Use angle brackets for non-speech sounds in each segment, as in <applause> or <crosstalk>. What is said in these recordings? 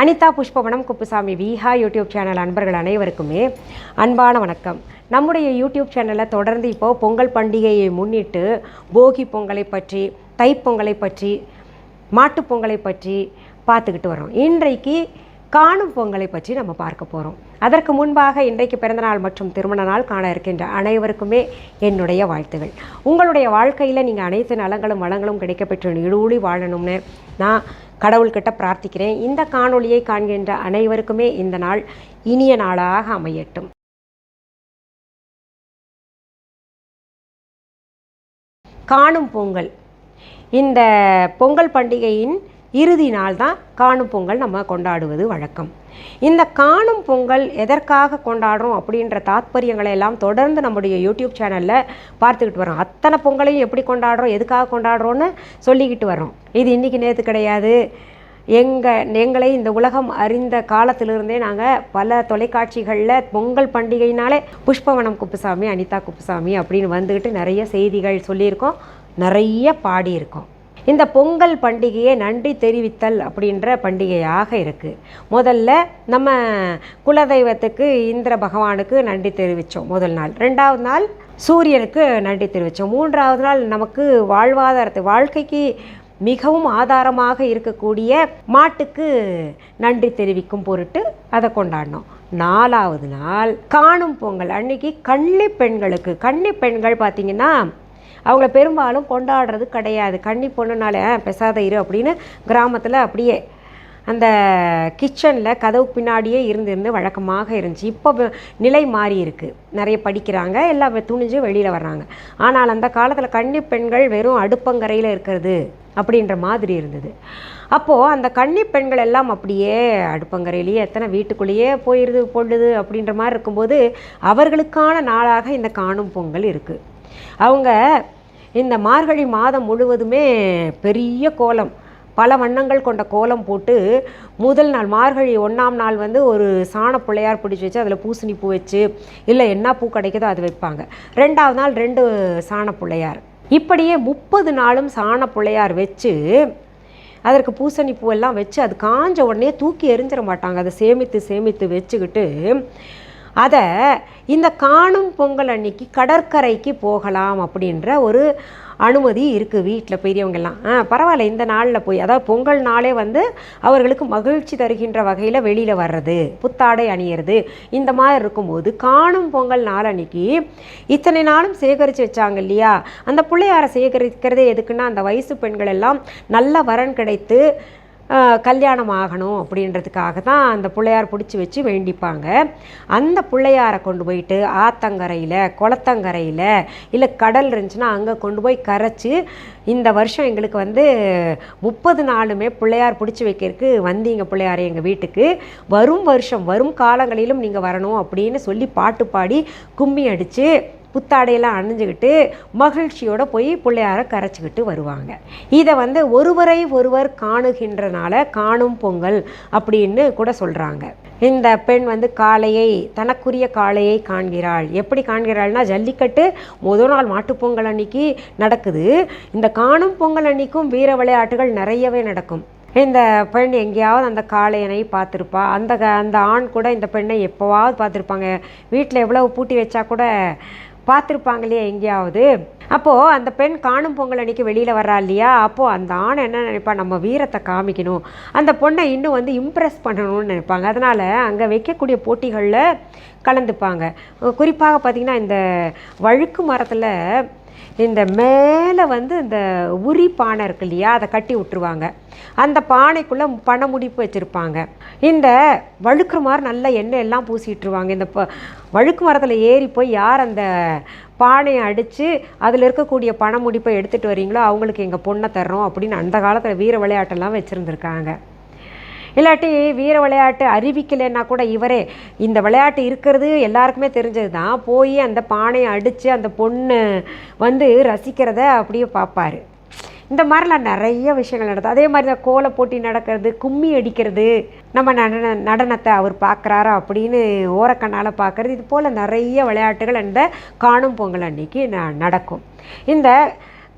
Anitha Pushpavanam Kuppusamy Viha YouTube channel அன்பர்கள் அனைவருக்குமே அன்பான வணக்கம். நம்முடைய யூடியூப் சேனலில் தொடர்ந்து இப்போது பொங்கல் பண்டிகையை முன்னிட்டு போகி பொங்கலை பற்றி தைப்பொங்கலை பற்றி மாட்டுப்பொங்கலை பற்றி பார்த்துக்கிட்டு வரோம் இன்றைக்கு காணும் பொங்கலை பற்றி நம்ம பார்க்க போகிறோம் அதற்கு முன்பாக இன்றைக்கு பிறந்தநாள் மற்றும் திருமண நாள் காண இருக்கின்ற அனைவருக்குமே என்னுடைய வாழ்த்துகள். உங்களுடைய வாழ்க்கையில் நீங்கள் அனைத்து நலங்களும் வளங்களும் கிடைக்கப்பெற்று நீடூழி வாழணும்னு நான் கடவுள்கிட்ட பிரார்த்திக்கிறேன். இந்த காணொளியை காண்கின்ற அனைவருக்குமே இந்த நாள் இனிய நாளாக அமையட்டும். காணும் பொங்கல். இந்த பொங்கல் பண்டிகையின் இறுதி நாள் தான் காணும் பொங்கல் நம்ம கொண்டாடுவது வழக்கம். இந்த காணும் பொங்கல் எதற்காக கொண்டாடுறோம் அப்படின்ற தாத்பரியங்களை எல்லாம் தொடர்ந்து நம்முடைய யூடியூப் சேனலில் பார்த்துக்கிட்டு வரோம். அத்தனை பொங்கலையும் எப்படி கொண்டாடுறோம் எதுக்காக கொண்டாடுறோன்னு சொல்லிக்கிட்டு வரோம். இது இன்றைக்கி நேற்று கிடையாது. எங்கள் எங்களை இந்த உலகம் அறிந்த காலத்திலிருந்தே நாங்கள் பல தொலைக்காட்சிகளில் பொங்கல் பண்டிகைனாலே புஷ்பவனம் குப்புசாமி அனிதா குப்புசாமி அப்படின்னு வந்துக்கிட்டு நிறைய செய்திகள் சொல்லியிருக்கோம். நிறைய பாடியிருக்கோம். இந்த பொங்கல் பண்டிகையை நன்றி தெரிவித்தல் அப்படின்ற பண்டிகையாக இருக்குது முதல்ல நம்ம குலதெய்வத்துக்கு இந்திர பகவானுக்கு நன்றி தெரிவித்தோம் முதல் நாள். ரெண்டாவது நாள் சூரியனுக்கு நன்றி தெரிவித்தோம் மூன்றாவது நாள் நமக்கு வாழ்வாதாரத்தை வாழ்க்கைக்கு மிகவும் ஆதாரமாக இருக்கக்கூடிய மாட்டுக்கு நன்றி தெரிவிக்கும் பொருட்டு அதை கொண்டாடினோம். நாலாவது நாள் காணும் பொங்கல். அன்னைக்கு கன்னி பெண்களுக்கு கன்னி பெண்கள் பார்த்திங்கன்னா அவங்கள பெரும்பாலும் கொண்டாடுறது கிடையாது. கன்னி பொண்ணுனால பெசாத இரு அப்படின்னு கிராமத்தில் அப்படியே அந்த கிச்சனில் கதவு பின்னாடியே இருந்து இருந்து வழக்கமாக இருந்துச்சு. இப்போ நிலை மாறி இருக்குது நிறைய படிக்கிறாங்க எல்லாம் துணிஞ்சு வெளியில் வர்றாங்க. ஆனால் அந்த காலத்தில் கன்னி பெண்கள் வெறும் அடுப்பங்கரையில் இருக்கிறது அப்படின்ற மாதிரி இருந்தது. அப்போது அந்த கன்னி பெண்கள் எல்லாம் அப்படியே அடுப்பங்கரையிலேயே எத்தனை வீட்டுக்குள்ளேயே போயிடுது பொழுது அப்படின்ற மாதிரி இருக்கும்போது அவர்களுக்கான நாளாக இந்த காணும் பொங்கல் இருக்குது அவங்க இந்த மார்கழி மாதம் முழுவதுமே பெரிய கோலம் பல வண்ணங்கள் கொண்ட கோலம் போட்டு முதல் நாள் மார்கழி ஒன்றாம் நாள் வந்து ஒரு சாண பிள்ளையார் பிடிச்சி வச்சு அதில் பூசணி பூ வச்சு இல்லை என்ன பூ கிடைக்குதோ அது வைப்பாங்க. ரெண்டாவது நாள் ரெண்டு சாண பிள்ளையார். இப்படியே முப்பது நாளும் சாண பிள்ளையார் வச்சு அதற்கு பூசணி பூவெல்லாம் வச்சு அது காஞ்ச உடனே தூக்கி எரிஞ்சிட மாட்டாங்க. அதை சேமித்து சேமித்து வச்சுக்கிட்டு அதை இந்த காணும் பொங்கல் அன்னைக்கு கடற்கரைக்கு போகலாம் அப்படின்ற ஒரு அனுமதி இருக்குது வீட்டில் பெரியவங்கெல்லாம். ஆ பரவாயில்ல இந்த நாளில் போய் அதாவது பொங்கல் நாளே வந்து அவர்களுக்கு மகிழ்ச்சி தருகின்ற வகையில் வெளியில் வர்றது புத்தாடை அணியிறது இந்த மாதிரி இருக்கும்போது காணும் பொங்கல் நாள் அன்னைக்கு இத்தனை நாளும் சேகரித்து வச்சாங்க இல்லையா? அந்த பிள்ளையாரை சேகரிக்கிறதே எதுக்குன்னா அந்த வயசு பெண்கள் எல்லாம் நல்ல வரன் கிடைத்து கல்யாணம் ஆகணும் அப்படின்றதுக்காக தான் அந்த பிள்ளையார் பிடிச்சி வச்சு வேண்டிப்பாங்க. அந்த பிள்ளையாரை கொண்டு போயிட்டு ஆத்தங்கரையில் குளத்தங்கரையில் இல்லை கடல் இருந்துச்சுன்னா அங்கே கொண்டு போய் கரைச்சி இந்த வருஷம் எங்களுக்கு வந்து முப்பது நாளுமே பிள்ளையார் பிடிச்சி வைக்கிறதுக்கு வந்தீங்க பிள்ளையார் எங்கள் வீட்டுக்கு. வரும் வருஷம் வரும் காலங்களிலும் நீங்கள் வரணும் அப்படின்னு சொல்லி பாட்டு பாடி கும்மி அடித்து புத்தாடையெல்லாம் அணிஞ்சுக்கிட்டு மகிழ்ச்சியோடு போய் பிள்ளையார கரைச்சிக்கிட்டு வருவாங்க. இதை வந்து ஒருவரை ஒருவர் காணுகின்றனால காணும் பொங்கல் அப்படின்னு கூட சொல்கிறாங்க இந்த பெண் வந்து காளையை தனக்குரிய காளையை காண்கிறாள். எப்படி காண்கிறாள்னா ஜல்லிக்கட்டு முதல் நாள் மாட்டுப்பொங்கல் அன்னைக்கு நடக்குது. இந்த காணும் பொங்கல் அன்னைக்கும் வீர விளையாட்டுகள் நிறையவே நடக்கும். இந்த பெண் எங்கேயாவது அந்த காளையனை பார்த்துருப்பா. அந்த க- அந்த ஆண் கூட இந்த பெண்ணை எப்போவாவது பார்த்துருப்பாங்க. வீட்டில் எவ்வளவு பூட்டி வச்சா கூட பார்த்துருப்பாங்க இல்லையா எங்கேயாவது. அப்போது அந்த பெண் காணும் பொங்கல் அன்றைக்கி வெளியில் வர்றா இல்லையா? அப்போது அந்த ஆணை என்ன நினைப்பா? நம்ம வீரத்தை காமிக்கணும். அந்த பொண்ணை இன்னும் வந்து இம்ப்ரெஸ் பண்ணணும்னு நினைப்பாங்க. அதனால் அங்கே வைக்கக்கூடிய போட்டிகளில் கலந்துப்பாங்க. குறிப்பாக பார்த்திங்கன்னா இந்த வழுக்கு மரத்தில் இந்த மேலே வந்து இந்த உரி பானை இருக்கு இல்லையா அதை கட்டி விட்டுருவாங்க. அந்த பானைக்குள்ளே பண முடிப்பு வச்சுருப்பாங்க. இந்த வழுக்கிற மாதிரி நல்ல எண்ணெய் எல்லாம் பூசிட்டுருவாங்க. இந்த ப வழுக்கு மரத்தில் ஏறி போய் யார் அந்த பானையை அடித்து அதில் இருக்கக்கூடிய பண முடிப்பை எடுத்துகிட்டு வரீங்களோ அவங்களுக்கு எங்கள் பொண்ணை தர்றோம் அப்படின்னு அந்த காலத்தில் வீர விளையாட்டெல்லாம் வச்சுருந்துருக்காங்க. இல்லாட்டி வீர விளையாட்டு அறிவிக்கலைன்னா கூட இவரே இந்த விளையாட்டு இருக்கிறது எல்லாருக்குமே தெரிஞ்சது தான். போய் அந்த பானையை அடித்து அந்த பொண்ணு வந்து ரசிக்கிறத அப்படியே பார்ப்பாரு இந்த மாதிரிலாம் நிறைய விஷயங்கள் நடந்தது அதே மாதிரி தான் கோல போட்டி நடக்கிறது கும்மி அடிக்கிறது நம்ம நடன நடனத்தை அவர் பார்க்குறாரா அப்படின்னு ஓரக்கண்ணால் பார்க்குறது. இது போல் நிறைய விளையாட்டுகள் அந்த காணும் பொங்கல் அன்னைக்கு ந நடக்கும். இந்த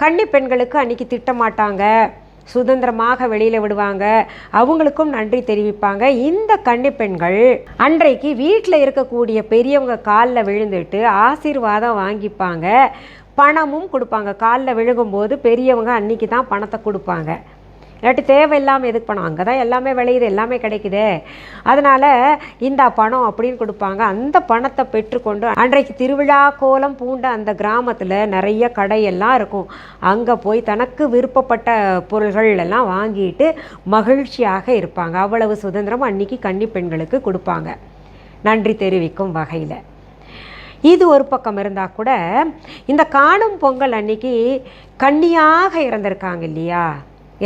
கன்னி பெண்களுக்கு அன்னைக்கு திட்ட மாட்டாங்க சுதந்திரமாக வெளியில் விடுவாங்க. அவங்களுக்கும் நன்றி தெரிவிப்பாங்க. இந்த கன்னிப்பெண்கள் அன்றைக்கு வீட்டில் இருக்கக்கூடிய பெரியவங்க காலில் விழுந்துட்டு ஆசீர்வாதம் வாங்கிப்பாங்க. பணமும் கொடுப்பாங்க. காலில் விழுகும்போது பெரியவங்க அன்னைக்கு தான் பணத்தை கொடுப்பாங்க. இல்லாட்டி தேவையில்லாமல் எதுக்கு பணம்? அங்கே தான் எல்லாமே விளையுது எல்லாமே கிடைக்குதே. அதனால் இந்த பணம் அப்படின்னு கொடுப்பாங்க. அந்த பணத்தை பெற்றுக்கொண்டு அன்றைக்கு திருவிழா கோலம் பூண்ட அந்த கிராமத்தில் நிறைய கடையெல்லாம் இருக்கும். அங்கே போய் தனக்கு விருப்பப்பட்ட பொருள்கள் எல்லாம் வாங்கிட்டு மகிழ்ச்சியாக இருப்பாங்க. அவ்வளவு சுதந்திரம் அன்னைக்கு கன்னி பெண்களுக்கு கொடுப்பாங்க. நன்றி தெரிவிக்கும் வகையில். இது ஒரு பக்கம் இருந்தால் கூட இந்த காணும் பொங்கல் அன்னைக்கு கன்னியாக இறந்திருக்காங்க இல்லையா?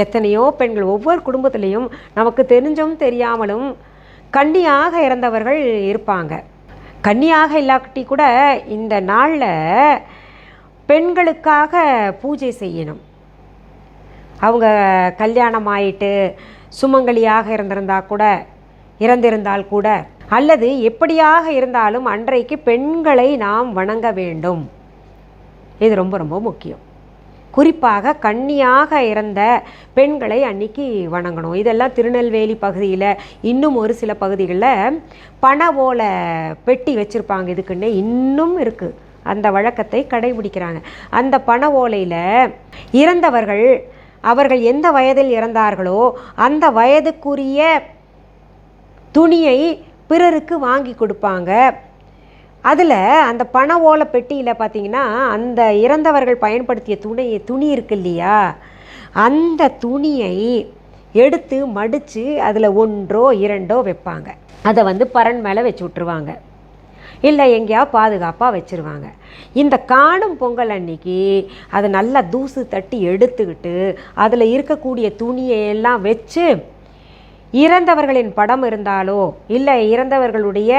எத்தனையோ பெண்கள் ஒவ்வொரு குடும்பத்துலேயும் நமக்கு தெரிஞ்சும் தெரியாமலும் கன்னியாக இறந்தவர்கள் இருப்பாங்க. கன்னியாக இல்லாட்டி கூட இந்த நாளில் பெண்களுக்காக பூஜை செய்யணும். அவங்க கல்யாணம் ஆயிட்டு சுமங்கலியாக இருந்திருந்தா கூட இறந்திருந்தால் கூட அல்லது எப்படியாக இருந்தாலும் அன்றைக்கு பெண்களை நாம் வணங்க வேண்டும். இது ரொம்ப ரொம்ப முக்கியம். குறிப்பாக கன்னியாக இறந்த பெண்களை அன்னைக்கு வணங்கணும். இதெல்லாம் திருநெல்வேலி பகுதியில் இன்னும் ஒரு சில பகுதிகளில் பண ஓலை பெட்டி வச்சுருப்பாங்க. இதுக்குன்னே இன்னும் இருக்குது அந்த வழக்கத்தை கடைபிடிக்கிறாங்க. அந்த பண ஓலையில் இறந்தவர்கள் அவர்கள் எந்த வயதில் இறந்தார்களோ அந்த வயதுக்குரிய துணியை பிறருக்கு வாங்கி கொடுப்பாங்க. அதில் அந்த பண ஓலை பெட்டியில் பார்த்தீங்கன்னா அந்த இறந்தவர்கள் பயன்படுத்திய துணி துணி இருக்கு இல்லையா? அந்த துணியை எடுத்து மடித்து அதில் ஒன்றோ இரண்டோ வைப்பாங்க. அதை வந்து பரண் மேலே வச்சு விட்ருவாங்க இல்லை எங்கேயாவது பாதுகாப்பாக வச்சுருவாங்க. இந்த காணும் பொங்கல் அன்னைக்கு அதை நல்லா தூசு தட்டி எடுத்துக்கிட்டு அதில் இருக்கக்கூடிய துணியை எல்லாம் வச்சு இறந்தவர்களின் படம் இருந்தாலோ இல்லை இறந்தவர்களுடைய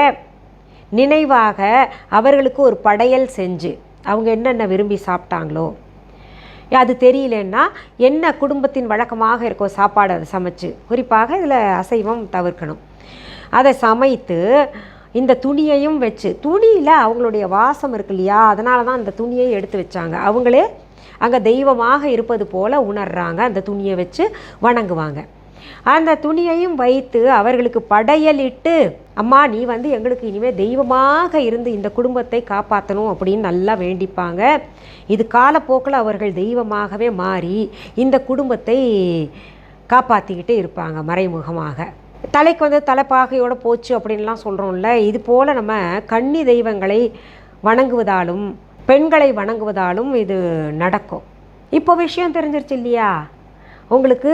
நினைவாக அவர்களுக்கு ஒரு படையல் செஞ்சு அவங்க என்னென்ன விரும்பி சாப்பிட்டாங்களோ அது தெரியலன்னா என்ன குடும்பத்தின் வழக்கமாக இருக்கோ சாப்பாடு அதை சமைச்சு குறிப்பாக இதில் அசைவம் தவிர்க்கணும். அதை சமைத்து இந்த துணியையும் வச்சு துணியில் அவங்களுடைய வாசம் இருக்கு இல்லையா? அதனால தான் அந்த துணியை எடுத்து வச்சாங்க. அவங்களே அங்கே தெய்வமாக இருப்பது போல் உணர்றாங்க. அந்த துணியை வச்சு வணங்குவாங்க. அந்த துணியையும் வைத்து அவர்களுக்கு படையலிட்டு அம்மா நீ வந்து எங்களுக்கு இனிமேல் தெய்வமாக இருந்து இந்த குடும்பத்தை காப்பாற்றணும் அப்படின்னு நல்லா வேண்டிப்பாங்க. இது காலப்போக்கில் அவர்கள் தெய்வமாகவே மாறி இந்த குடும்பத்தை காப்பாற்றிக்கிட்டு இருப்பாங்க மறைமுகமாக. தலைக்கு வந்து தலைப்பாகையோடு போச்சு அப்படின்லாம் சொல்கிறோம்ல இது போல் நம்ம கன்னி தெய்வங்களை வணங்குவதாலும் பெண்களை வணங்குவதாலும் இது நடக்கும். இப்போ விஷயம் தெரிஞ்சிருச்சு இல்லையா? உங்களுக்கு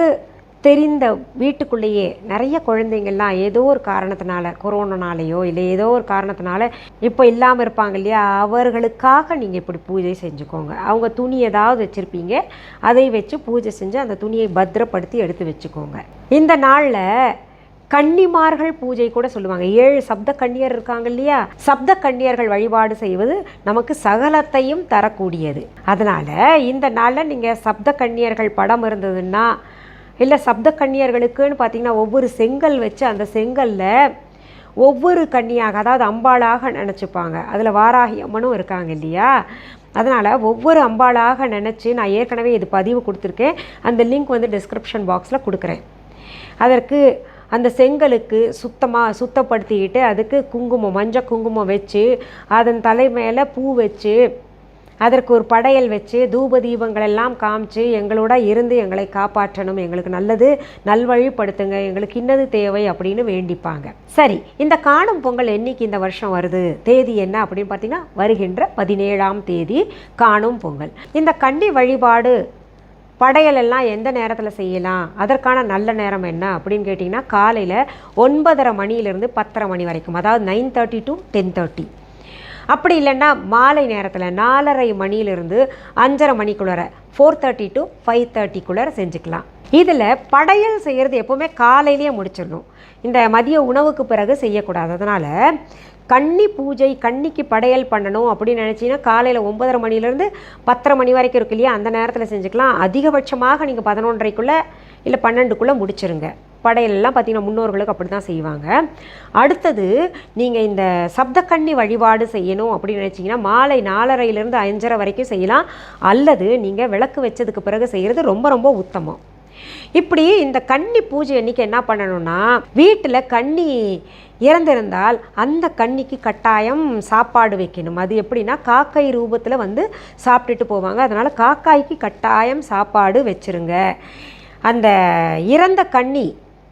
தெரிந்த வீட்டுக்குள்ளேயே நிறைய குழந்தைங்கள்லாம் ஏதோ ஒரு காரணத்தினால கொரோனானாலேயோ இல்லை ஏதோ ஒரு காரணத்தினால இப்போ இல்லாமல் இருப்பாங்க இல்லையா? அவர்களுக்காக நீங்கள் இப்படி பூஜை செஞ்சுக்கோங்க. அவங்க துணி ஏதாவது வச்சுருப்பீங்க. அதை வச்சு பூஜை செஞ்சு அந்த துணியை பத்திரப்படுத்தி எடுத்து வச்சுக்கோங்க. இந்த நாளில் கன்னிமார்கள் பூஜை கூட சொல்லுவாங்க. ஏழு சப்த கன்னியர் இருக்காங்க இல்லையா? சப்த கன்னியர்கள் வழிபாடு செய்வது நமக்கு சகலத்தையும் தரக்கூடியது. அதனால் இந்த நாளில் நீங்கள் சப்த கன்னியர்கள் படம் இருந்ததுன்னா இல்லை சப்த கன்னியர்களுக்குன்னு பார்த்தீங்கன்னா ஒவ்வொரு செங்கல் வச்சு அந்த செங்கல்ல ஒவ்வொரு கன்னியாக அதாவது அம்பாளாக நினச்சிப்பாங்க. அதில் வாராகி அம்மனும் இருக்காங்க இல்லையா? அதனால் ஒவ்வொரு அம்பாளாக நினச்சி நான் ஏற்கனவே இது பதிவு கொடுத்துருக்கேன். அந்த லிங்க் வந்து டிஸ்கிரிப்ஷன் பாக்ஸில் கொடுக்குறேன். அதற்கு அந்த செங்கலுக்கு சுத்தமாக சுத்தப்படுத்திக்கிட்டு அதுக்கு குங்குமம் மஞ்சள் குங்குமம் வச்சு அதன் தலை மேலே பூ வச்சு அதற்கு ஒரு படையல் வச்சு தூப தீபங்கள் எல்லாம் காமிச்சு எங்களோட இருந்து எங்களை காப்பாற்றணும் எங்களுக்கு நல்லது நல்வழிப்படுத்துங்க எங்களுக்கு இன்னது தேவை அப்படின்னு வேண்டிப்பாங்க. சரி இந்த காணும் பொங்கல் என்னைக்கு இந்த வருஷம் வருது? தேதி என்ன அப்படின்னு பார்த்தீங்கன்னா வருகின்ற பதினேழாம் தேதி காணும் பொங்கல். இந்த கண்டி வழிபாடு படையல் எல்லாம் எந்த நேரத்தில் செய்யலாம்? அதற்கான நல்ல நேரம் என்ன அப்படின்னு கேட்டிங்கன்னா காலையில் ஒன்பதரை மணியிலிருந்து பத்தரை மணி வரைக்கும் அதாவது nine thirty to ten thirty அப்படி இல்லைன்னா மாலை நேரத்தில் நாலரை மணியிலிருந்து அஞ்சரை மணிக்குள்ளார ஃபோர் தேர்ட்டி டு ஃபைவ் தேர்ட்டிக்குள்ளார செஞ்சுக்கலாம். இதில் படையல் செய்கிறது எப்போவுமே காலையிலேயே முடிச்சிடணும். இந்த மதிய உணவுக்கு பிறகு செய்யக்கூடாது. அதனால் கன்னி பூஜை கன்னிக்கு படையல் பண்ணணும் அப்படின்னு நினச்சிங்கன்னா காலையில் ஒன்பதரை மணிலேருந்து பத்தரை மணி வரைக்கும் இருக்கு இல்லையா? அந்த நேரத்தில் செஞ்சுக்கலாம். அதிகபட்சமாக நீங்கள் பதினொன்றரைக்குள்ளே இல்லை பன்னெண்டுக்குள்ளே முடிச்சிருங்க. படையலெல்லாம் பார்த்திங்கன்னா முன்னோர்களுக்கு அப்படி தான் செய்வாங்க. அடுத்தது நீங்கள் இந்த சப்தக்கண்ணி வழிபாடு செய்யணும் அப்படின்னு நினச்சிங்கன்னா மாலை நாலரையிலேருந்து அஞ்சரை வரைக்கும் செய்யலாம். அல்லது நீங்கள் விளக்கு வச்சதுக்கு பிறகு செய்கிறது ரொம்ப ரொம்ப உத்தமம். இப்படி இந்த கன்னி பூஜை அன்னைக்கு என்ன பண்ணணும்னா வீட்டில் கன்னி இறந்திருந்தால் அந்த கன்னிக்கு கட்டாயம் சாப்பாடு வைக்கணும். அது எப்படின்னா காக்கை ரூபத்தில் வந்து சாப்பிட்டுட்டு போவாங்க. அதனால் காக்காய்க்கு கட்டாயம் சாப்பாடு வச்சிருங்க. அந்த இறந்த கன்னி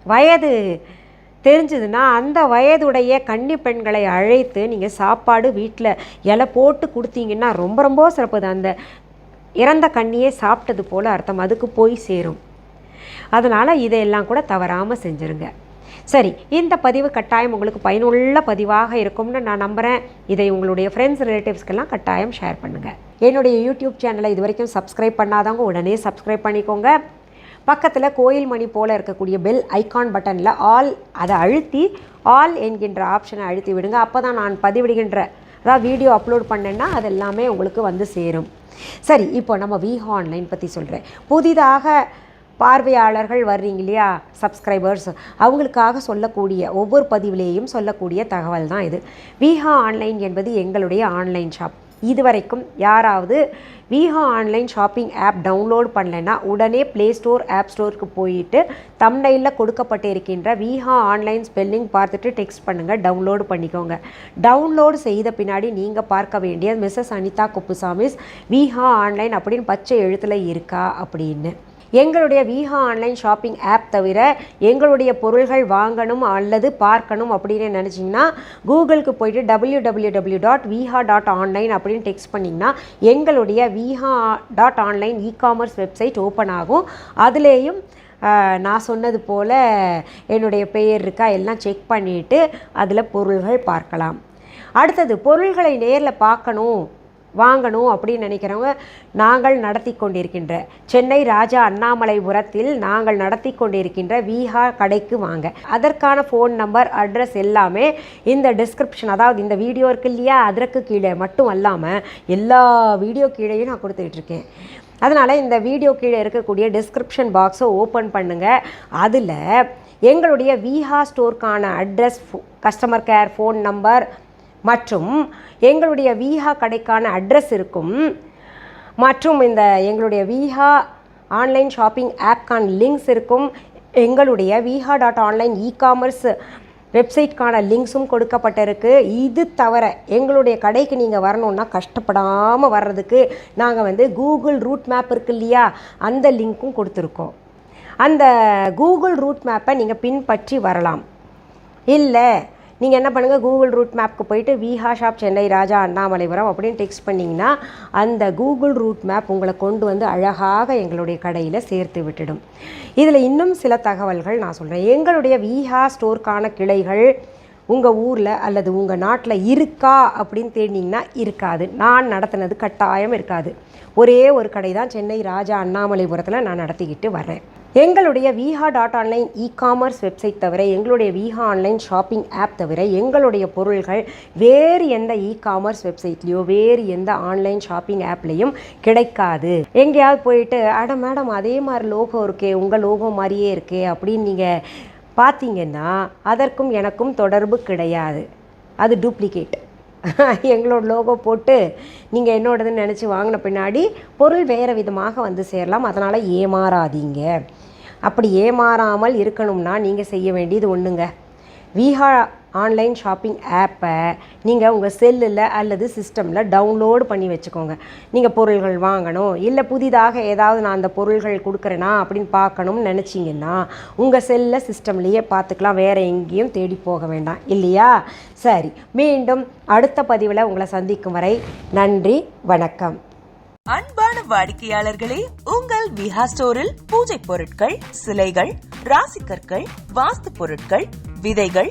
வயது தெரிஞ்சதுன்னா அந்த வயதுடைய கன்னி பெண்களை அழைத்து நீங்கள் சாப்பாடு வீட்டில் இலை போட்டு கொடுத்தீங்கன்னா ரொம்ப ரொம்ப சிறப்புது. அந்த இறந்த கண்ணியே சாப்பிட்டது போல் அர்த்தம். அதுக்கு போய் சேரும். அதனால் இதையெல்லாம் கூட தவறாமல் செஞ்சுருங்க. சரி இந்த பதிவு கட்டாயம் உங்களுக்கு பயனுள்ள பதிவாக இருக்கும்னு நான் நம்புகிறேன் இதை உங்களுடைய ஃப்ரெண்ட்ஸ் ரிலேட்டிவ்ஸ்க்கெல்லாம் கட்டாயம் ஷேர் பண்ணுங்கள் என்னுடைய யூடியூப் சேனலை இது வரைக்கும் சப்ஸ்கிரைப் பண்ணாதவங்க உடனே சப்ஸ்கிரைப் பண்ணிக்கோங்க. பக்கத்தில் கோயில் மணி போல் இருக்கக்கூடிய பெல் ஐகான் பட்டனில் ஆல் அதை அழுத்தி ஆல் என்கின்ற ஆப்ஷனை அழுத்தி விடுங்க. அப்போ தான் நான் பதிவிடுகின்ற அதாவது வீடியோ அப்லோட் பண்ணேன்னா அது எல்லாமே உங்களுக்கு வந்து சேரும். சரி இப்போ நம்ம விஹா ஆன்லைன் பற்றி சொல்கிறேன் புதிதாக பார்வையாளர்கள் வர்றீங்க இல்லையா? சப்ஸ்கிரைபர்ஸ் அவங்களுக்காக சொல்லக்கூடிய ஒவ்வொரு பதிவிலேயும் சொல்லக்கூடிய தகவல் தான் இது. விஹா ஆன்லைன் என்பது எங்களுடைய ஆன்லைன் ஷாப் இதுவரைக்கும் யாராவது Viha online shopping app download பண்ணலைன்னா உடனே ப்ளே ஸ்டோர் ஆப் ஸ்டோருக்கு போயிட்டு தம்டைலில் கொடுக்கப்பட்டு இருக்கின்ற விஹா ஆன்லைன் ஸ்பெல்லிங் பார்த்துட்டு டெக்ஸ்ட் பண்ணுங்கள் டவுன்லோடு பண்ணிக்கோங்க. டவுன்லோடு செய்த பின்னாடி நீங்கள் பார்க்க வேண்டிய மிஸ்ஸஸ் அனிதா குப்புசாமிஸ் வீஹா ஆன்லைன் அப்படின்னு பச்சை எழுத்தில் இருக்கா அப்படின்னு. எங்களுடைய வீஹா ஆன்லைன் ஷாப்பிங் ஆப் தவிர எங்களுடைய பொருள்கள் வாங்கணும் அல்லது பார்க்கணும் அப்படின்னு நினச்சிங்கன்னா கூகுளுக்கு போயிட்டு W W W dot Viha dot online அப்படின்னு டெக்ஸ்ட் பண்ணிங்கன்னா எங்களுடைய Viha dot online e commerce website open ஆகும். அதுலேயும் நான் சொன்னது போல் என்னுடைய பெயர் இருக்கா எல்லாம் செக் பண்ணிவிட்டு அதில் பொருள்கள் பார்க்கலாம். அடுத்தது பொருள்களை நேரில் பார்க்கணும். வாங்கணும் அப்படின்னு நினைக்கிறவங்க நாங்கள் நடத்தி கொண்டிருக்கின்ற சென்னை ராஜா அண்ணாமலைபுரத்தில் நாங்கள் நடத்தி கொண்டிருக்கின்ற விஹா கடைக்கு வாங்க. அதற்கான ஃபோன் நம்பர் அட்ரஸ் எல்லாமே இந்த டிஸ்கிரிப்ஷன் அதாவது இந்த வீடியோ இருக்கு இல்லையா? அதற்கு கீழே மட்டும் அல்லாமல் எல்லா வீடியோ கீழேயும் நான் கொடுத்துக்கிட்டு அதனால் இந்த வீடியோ கீழே இருக்கக்கூடிய டிஸ்கிரிப்ஷன் பாக்ஸை ஓப்பன் பண்ணுங்கள் அதில் எங்களுடைய Viha ஸ்டோருக்கான address customer care phone number மற்றும் எங்களுடைய விஹா கடைக்கான அட்ரஸ் இருக்கும். மற்றும் இந்த எங்களுடைய விஹா ஆன்லைன் ஷாப்பிங் ஆப்கான லிங்க்ஸ் இருக்கும். எங்களுடைய Viha dot online e commerce வெப்சைட்கான லிங்க்ஸும் கொடுக்கப்பட்டிருக்கு. இது தவிர எங்களுடைய கடைக்கு நீங்கள் வரணுன்னா கஷ்டப்படாமல் வர்றதுக்கு நாங்கள் வந்து கூகுள் ரூட் மேப் இருக்கு இல்லையா? அந்த லிங்க்கும் கொடுத்துருக்கோம். அந்த கூகுள் ரூட் மேப்பை நீங்கள் பின்பற்றி வரலாம். இல்லை நீங்கள் என்ன பண்ணுங்கள் கூகுள் ரூட் மேப்க்கு போயிட்டு விஹா ஷாப் சென்னை ராஜா அண்ணாமலைபுரம் அப்படின்னு டெக்ஸ்ட் பண்ணிங்கன்னா அந்த கூகுள் ரூட் மேப் உங்களை கொண்டு வந்து அழகாக எங்களுடைய கடையில் சேர்த்து விட்டுடும். இதில் இன்னும் சில தகவல்கள் நான் சொல்கிறேன் எங்களுடைய விஹா ஸ்டோருக்கான கிளைகள் உங்கள் ஊரில் அல்லது உங்கள் நாட்டில் இருக்கா அப்படின்னு தேடினீங்கன்னா இருக்காது. நான் நடத்தினது கட்டாயம் இருக்காது. ஒரே ஒரு கடை தான் சென்னை ராஜா அண்ணாமலைபுரத்தில் நான் நடத்திக்கிட்டு வரேன் எங்களுடைய Viha dot online e commerce website தவிர எங்களுடைய விஹா ஆன்லைன் ஷாப்பிங் ஆப் தவிர எங்களுடைய பொருள்கள் வேறு எந்த இ காமர்ஸ் வெப்சைட்லேயோ வேறு எந்த ஆன்லைன் ஷாப்பிங் ஆப்லேயும் கிடைக்காது. எங்கேயாவது போயிட்டு அட மேடம் அதே மாதிரி லோகோ இருக்கே உங்கள் லோகோ மாதிரியே இருக்கே அப்படின்னு நீங்கள் பார்த்தீங்கன்னா அதற்கும் எனக்கும் தொடர்பு கிடையாது. அது டூப்ளிகேட். <laughs> எங்களோட லோகோ போட்டு நீங்கள் என்னோடதுன்னு நினச்சி வாங்கின பின்னாடி பொருள் வேறு விதமாக வந்து சேரலாம். அதனால் ஏமாறாதீங்க. அப்படி ஏமாறாமல் இருக்கணும்னா நீங்கள் செய்ய வேண்டியது ஒன்றுங்க விஹா ஆன்லைன் ஷாப்பிங் ஆப்பை நீங்கள் உங்கள் செல்லில் அல்லது சிஸ்டமில் டவுன்லோடு பண்ணி வச்சுக்கோங்க. நீங்கள் பொருள்கள் வாங்கணும் இல்லை புதிதாக ஏதாவது நான் அந்த பொருள்கள் கொடுக்குறேனா அப்படின்னு பார்க்கணும்னு நினச்சிங்கன்னா உங்கள் செல்லில் சிஸ்டம்லேயே பார்த்துக்கலாம். வேறு எங்கேயும் தேடி போக வேண்டாம். இல்லையா? சரி மீண்டும் அடுத்த பதிவில் உங்களை சந்திக்கும் வரை நன்றி வணக்கம். அன்பான வாடிக்கையாளர்களே உங்கள் விஹா ஸ்டோரில் பூஜை பொருட்கள் சிலைகள் ராசிக்கற்கள் வாஸ்து பொருட்கள் விதைகள்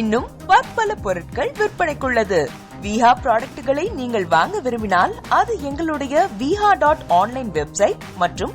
இன்னும் பற்பல பொருட்கள் விற்பனைக்குள்ளது. விஹா ப்ராடக்ட்களை நீங்கள் வாங்க விரும்பினால் அது எங்களுடைய விஹா டாட் ஆன்லைன் வெப்சைட் மற்றும்